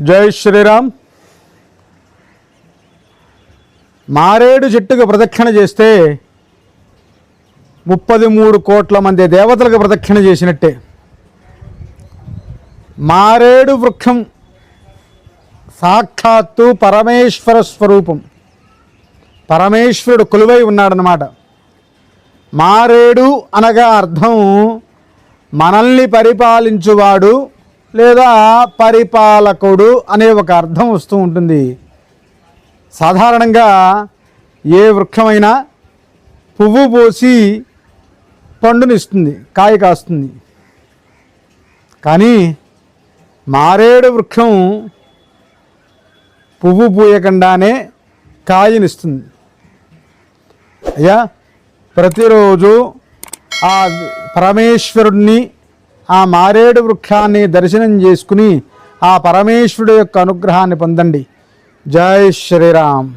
జై శ్రీరామ్. మారేడు చెట్టుకు ప్రదక్షిణ చేస్తే ముప్పది మూడు కోట్ల మంది దేవతలకు ప్రదక్షిణ చేసినట్టే. మారేడు వృక్షం సాక్షాత్తు పరమేశ్వర స్వరూపం. పరమేశ్వరుడు కొలువై ఉన్నాడనమాట మారేడు అనగా అర్థం మనల్ని పరిపాలించువాడు లేదా పరిపాలకుడు అనే ఒక అర్థం వస్తూ ఉంటుంది. సాధారణంగా ఏ వృక్షమైనా పువ్వు పోసి పండునిస్తుంది కాయ కాస్తుంది. కానీ మారేడు వృక్షం పువ్వు పూయకుండానే కాయనిస్తుంది అయ్యా ప్రతిరోజు ఆ పరమేశ్వరుణ్ణి ఆ మారేడు వృక్షాన్ని దర్శనం చేసుకుని ఆ పరమేశ్వరుడు యొక్క అనుగ్రహాన్ని పొందండి. జై శ్రీరామ్.